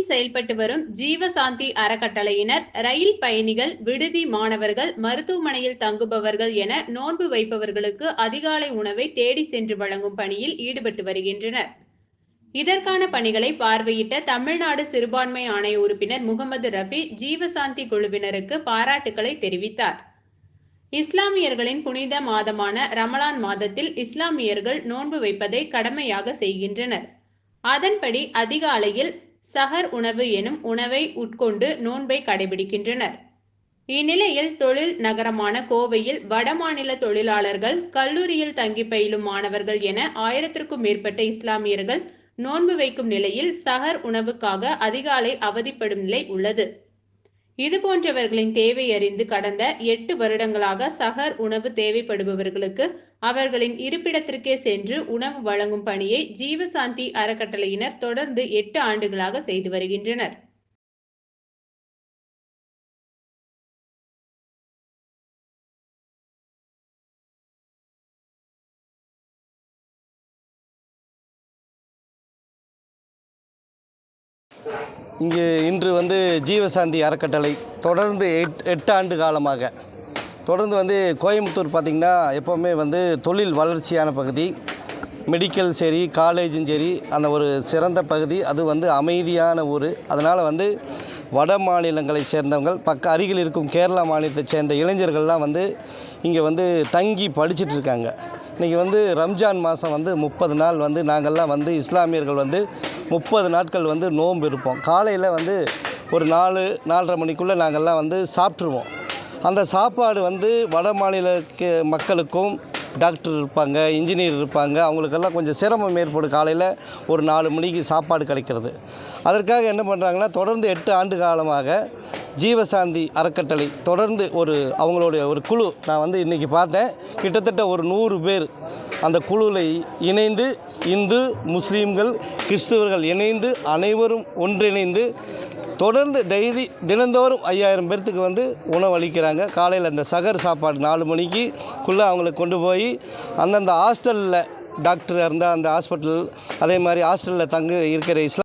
செயல்பட்டு வரும் ஜீவசாந்தி அறக்கட்டளையினர் ரயில் பயணிகள் விடுதி மாணவர்கள் மருத்துவமனையில் தங்குபவர்கள் என நோன்பு வைப்பவர்களுக்கு அதிகாலை உணவை தேடி சென்று வழங்கும் பணியில் ஈடுபட்டு வருகின்றனர். இதற்கான பணிகளை பார்வையிட்ட தமிழ்நாடு சிறுபான்மை ஆணைய உறுப்பினர் முகமது ரஃபி ஜீவசாந்தி குழுவினருக்கு பாராட்டுக்களை தெரிவித்தார். இஸ்லாமியர்களின் புனித மாதமான ரமலான் மாதத்தில் இஸ்லாமியர்கள் நோன்பு வைப்பதை கடமையாக செய்கின்றனர். அதன்படி அதிகாலையில் சஹர் உணவு எனும் உணவை உட்கொண்டு நோன்பை கடைபிடிக்கின்றனர். இந்நிலையில் தொழில் நகரமான கோவையில் வடமாநில தொழிலாளர்கள் கல்லூரியில் தங்கி பயிலும் மாணவர்கள் என ஆயிரத்திற்கும் மேற்பட்ட இஸ்லாமியர்கள் நோன்பு வைக்கும் நிலையில் சஹர் உணவுக்காக அதிகாலை அவதிப்படும் நிலை உள்ளது. இது போன்றவர்களின் தேவை அறிந்து கடந்த எட்டு வருடங்களாக சகர் உணவு தேவைப்படுபவர்களுக்கு அவர்களின் இருப்பிடத்திற்கே சென்று உணவு வழங்கும் பணியை ஜீவசாந்தி அறக்கட்டளையினர் தொடர்ந்து எட்டு ஆண்டுகளாக செய்து வருகின்றனர். இங்கு இன்று வந்து ஜீவசாந்தி அறக்கட்டளை தொடர்ந்து எட் எட்டு ஆண்டு காலமாக. தொடர்ந்து வந்து கோயம்புத்தூர் பார்த்திங்கன்னா எப்போவுமே வந்து தொழில் வளர்ச்சியான பகுதி. மெடிக்கல் சரி காலேஜும் சரி அந்த ஒரு சிறந்த பகுதி. அது வந்து அமைதியான ஊர். அதனால் வந்து வட மாநிலங்களை சேர்ந்தவங்கள் பக்க அருகில் இருக்கும் கேரளா மாநிலத்தை சேர்ந்த இளைஞர்கள்லாம் வந்து இங்கே வந்து தங்கி படிச்சுட்டு இருக்காங்க. இன்றைக்கி வந்து ரம்ஜான் மாதம் வந்து முப்பது நாள் வந்து நாங்கள்லாம் வந்து இஸ்லாமியர்கள் வந்து முப்பது நாட்கள் வந்து நோன்பு இருப்போம். காலையில் வந்து ஒரு நாலு நாலரை மணிக்குள்ளே நாங்கள்லாம் வந்து சாப்பிட்ருவோம் அந்த சாப்பாடு வந்து வட மாநிலக்கு மக்களுக்கும் டாக்டர் இருப்பாங்க இன்ஜினியர் இருப்பாங்க. அவங்களுக்கெல்லாம் கொஞ்சம் சிரமம் ஏற்படும் காலையில் ஒரு நாலு மணிக்கு சாப்பாடு கிடைக்கிறது. அதற்காக என்ன பண்ணுறாங்கன்னா தொடர்ந்து எட்டு ஆண்டு காலமாக ஜீவசாந்தி அறக்கட்டளை தொடர்ந்து ஒரு அவங்களுடைய ஒரு குழு நான் வந்து இன்றைக்கி பார்த்தேன். கிட்டத்தட்ட ஒரு நூறு பேர் அந்த குழுவில் இணைந்து இந்து முஸ்லீம்கள் கிறிஸ்துவர்கள் இணைந்து அனைவரும் ஒன்றிணைந்து தொடர்ந்து டெய்லி தினந்தோறும் ஐயாயிரம் பேர்த்துக்கு வந்து உணவு அளிக்கிறாங்க. காலையில் அந்த சகர் சாப்பாடு நாலு மணிக்குள்ளே அவங்களுக்கு கொண்டு போய் அந்தந்த ஹாஸ்டலில் டாக்டராக இருந்தால் அந்த ஹாஸ்பிட்டல் அதே மாதிரி ஹாஸ்டலில் தங்க இருக்கிற இஸ்லாம்